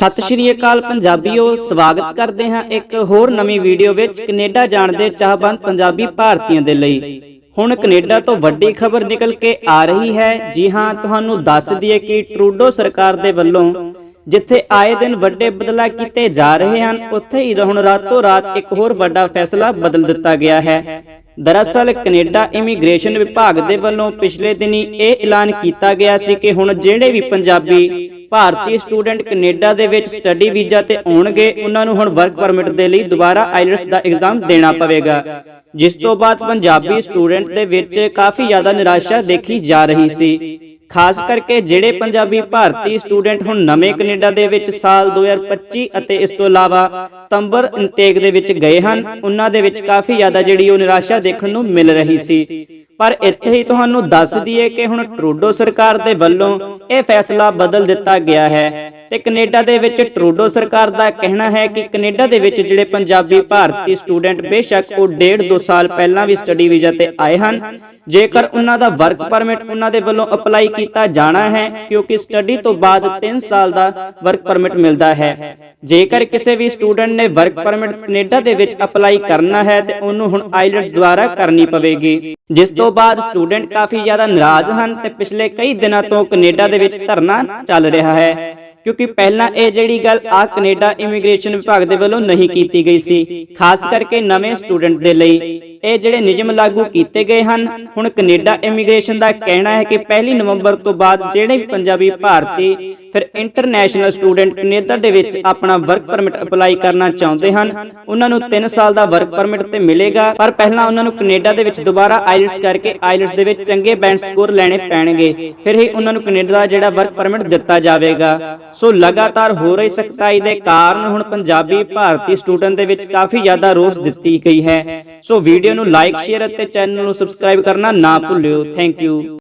ਸਤਿ ਸ਼੍ਰੀ ਅਕਾਲ ਪੰਜਾਬੀਓ, ਸਵਾਗਤ ਕਰਦੇ ਹਾਂ ਇੱਕ ਹੋਰ ਨਵੀਂ ਵੀਡੀਓ ਵਿੱਚ ਕੈਨੇਡਾ ਜਾਣ ਦੇ ਚਾਹਬੰਦ ਪੰਜਾਬੀ ਭਾਰਤੀਆਂ ਦੇ ਲਈ। ਹੁਣ ਕੈਨੇਡਾ ਤੋਂ ਵੱਡੀ ਖਬਰ ਨਿਕਲ ਕੇ ਆ ਰਹੀ ਹੈ। ਜੀ ਹਾਂ, ਤੁਹਾਨੂੰ ਦੱਸ ਦਈਏ ਕਿ ਟਰੂਡੋ ਸਰਕਾਰ ਦੇ ਵੱਲੋਂ ਜਿੱਥੇ ਆਏ ਦਿਨ ਵੱਡੇ ਬਦਲਾਅ ਕੀਤੇ ਜਾ ਰਹੇ ਹਨ, ਉੱਥੇ ਹੀ ਹੁਣ ਰਾਤੋਂ ਰਾਤ ਇੱਕ ਹੋਰ ਵੱਡਾ ਫੈਸਲਾ ਬਦਲ ਦਿੱਤਾ ਗਿਆ ਹੈ। ਦਰਅਸਲ, ਕੈਨੇਡਾ ਇਮੀਗ੍ਰੇਸ਼ਨ ਵਿਭਾਗ ਦੇ ਵੱਲੋਂ ਪਿਛਲੇ ਦਿਨੀ ਇਹ ਐਲਾਨ ਕੀਤਾ ਗਿਆ ਸੀ ਕਿ ਹੁਣ ਜਿਹੜੇ ਵੀ ਪੰਜਾਬੀ ਭਾਰਤੀ ਸਟੂਡੈਂਟ ਕੈਨੇਡਾ ਦੇ ਵਿੱਚ ਸਟੱਡੀ ਵੀਜ਼ਾ ਤੇ ਆਉਣਗੇ, ਉਹਨਾਂ ਨੂੰ ਹੁਣ ਵਰਕ ਪਰਮਿਟ ਦੇ ਲਈ ਦੁਬਾਰਾ ਆਈਲਟਸ ਦਾ ਐਗਜ਼ਾਮ ਦੇਣਾ ਪਵੇਗਾ, ਜਿਸ ਤੋਂ ਬਾਅਦ ਪੰਜਾਬੀ ਸਟੂਡੈਂਟ ਦੇ ਵਿੱਚ ਕਾਫੀ ਜ਼ਿਆਦਾ ਨਿਰਾਸ਼ਾ ਦੇਖੀ ਜਾ ਰਹੀ ਸੀ। ਖਾਸ ਕਰਕੇ ਜਿਹੜੇ ਪੰਜਾਬੀ ਭਾਰਤੀ ਸਟੂਡੈਂਟ ਹੁਣ ਨਵੇਂ ਕੈਨੇਡਾ ਦੇ ਵਿੱਚ ਸਾਲ 2025 ਅਤੇ ਇਸ ਤੋਂ ਇਲਾਵਾ ਸਤੰਬਰ ਇਨਟੇਕ ਦੇ ਵਿੱਚ ਗਏ ਹਨ, ਉਹਨਾਂ ਦੇ ਵਿੱਚ ਕਾਫੀ ਜ਼ਿਆਦਾ ਜਿਹੜੀ ਉਹ ਨਿਰਾਸ਼ਾ ਦੇਖਣ ਨੂੰ ਮਿਲ ਰਹੀ ਸੀ। ਪਰ ਇੱਥੇ ਹੀ ਤੁਹਾਨੂੰ ਦੱਸ ਦਈਏ ਕਿ ਹੁਣ ਟਰੂਡੋ ਸਰਕਾਰ ਦੇ ਵੱਲੋਂ ਇਹ ਫੈਸਲਾ ਬਦਲ ਦਿੱਤਾ ਗਿਆ ਹੈ। ਤੇ ਕੈਨੇਡਾ ਦੇ ਵਿੱਚ ਟਰੂਡੋ ਸਰਕਾਰ ਦਾ ਕਹਿਣਾ ਹੈ ਕਿ ਕੈਨੇਡਾ ਦੇ ਵਿੱਚ ਜਿਹੜੇ ਪੰਜਾਬੀ ਭਾਰਤੀ ਸਟੂਡੈਂਟ ਬੇਸ਼ੱਕ ਉਹ ਡੇਢ ਦੋ ਸਾਲ ਪਹਿਲਾਂ ਵੀ ਸਟੱਡੀ ਵੀਜ਼ਾ ਤੇ ਆਏ ਹਨ। ਜੇਕਰ ਉਹਨਾਂ ਦਾ ਵਰਕ ਪਰਮਿਟ ਉਹਨਾਂ ਦੇ ਵੱਲੋਂ ਅਪਲਾਈ ਕੀਤਾ ਜਾਣਾ ਹੈ, ਕਿਉਂਕਿ ਸਟੱਡੀ ਤੋਂ ਬਾਅਦ 3 ਸਾਲ ਦਾ ਵਰਕ ਪਰਮਿਟ ਮਿਲਦਾ ਹੈ। ਜੇਕਰ ਕਿਸੇ ਵੀ ਸਟੂਡੈਂਟ ਨੇ ਵਰਕ ਪਰਮਿਟ ਕੈਨੇਡਾ ਦੇ ਵਿੱਚ ਅਪਲਾਈ ਕਰਨਾ ਹੈ, ਤੇ ਉਹਨੂੰ ਹੁਣ ਆਈਲਟਸ ਦੁਆਰਾ ਕਰਨੀ ਪਵੇਗੀ। ਜਿਸ ਤੋਂ ਬਾਅਦ ਸਟੂਡੈਂਟ ਕਾਫੀ ਜ਼ਿਆਦਾ ਨਾਰਾਜ਼ ਹਨ ਤੇ ਪਿਛਲੇ ਕਈ ਦਿਨਾਂ ਤੋਂ ਕੈਨੇਡਾ ਦੇ ਵਿੱਚ ਧਰਨਾ ਚੱਲ ਰਿਹਾ ਹੈ। ਕਿਉਂਕਿ ਪਹਿਲਾਂ ਇਹ ਜਿਹੜੀ ਗੱਲ ਆ ਕੈਨੇਡਾ ਇਮੀਗ੍ਰੇਸ਼ਨ ਵਿਭਾਗ ਦੇ ਵੱਲੋਂ ਨਹੀਂ ਕੀਤੀ ਗਈ ਸੀ, ਖਾਸ ਕਰਕੇ ਨਵੇਂ ਸਟੂਡੈਂਟ ਦੇ ਲਈ। ਇਹ ਜਿਹੜੇ ਨਿਯਮ ਲਾਗੂ ਕੀਤੇ ਗਏ ਹਨ, ਹੁਣ ਕੈਨੇਡਾ ਇਮੀਗ੍ਰੇਸ਼ਨ ਦਾ ਕਹਿਣਾ ਹੈ ਕਿ 1 ਨਵੰਬਰ ਤੋਂ ਬਾਅਦ ਜਿਹੜੇ ਵੀ ਪੰਜਾਬੀ ਭਾਰਤੀ, ਫਿਰ ਇੰਟਰਨੈਸ਼ਨਲ ਸਟੂਡੈਂਟ ਕੈਨੇਡਾ ਦੇ ਵਿੱਚ ਆਪਣਾ ਵਰਕ ਪਰਮਿਟ ਅਪਲਾਈ ਕਰਨਾ ਚਾਹੁੰਦੇ ਹਨ, ਉਹਨਾਂ ਨੂੰ 3 ਸਾਲ ਦਾ ਵਰਕ ਪਰਮਿਟ ਤੇ ਮਿਲੇਗਾ, ਪਰ ਪਹਿਲਾਂ ਉਹਨਾਂ ਨੂੰ ਕੈਨੇਡਾ ਦੇ ਵਿੱਚ ਦੁਬਾਰਾ ਆਈਲਟਸ ਕਰਕੇ ਆਈਲਟਸ ਦੇ ਵਿੱਚ ਚੰਗੇ ਬੈਂਡ ਸਕੋਰ ਲੈਣੇ ਪੈਣਗੇ, ਫਿਰ ਹੀ ਉਹਨਾਂ ਨੂੰ ਕੈਨੇਡਾ ਦਾ ਜਿਹੜਾ ਵਰਕ ਪਰਮਿਟ ਦਿੱਤਾ ਜਾਵੇਗਾ। ਸੋ ਲਗਾਤਾਰ ਹੋ ਰਹੀ ਸਖਤਾਈ ਦੇ ਕਾਰਨ ਹੁਣ ਪੰਜਾਬੀ ਭਾਰਤੀ ਸਟੂਡੈਂਟ ਦੇ ਵਿੱਚ ਕਾਫੀ ਜ਼ਿਆਦਾ ਰੋਸ ਦਿੱਤੀ ਗਈ ਹੈ। ਸੋ ਵੀਡੀਓ ਵੀਡੀਓ ਨੂੰ ਲਾਈਕ ਸ਼ੇਅਰ ਅਤੇ ਚੈਨਲ ਨੂੰ ਸਬਸਕ੍ਰਾਈਬ ਕਰਨਾ ਨਾ ਭੁੱਲਿਓ। Thank you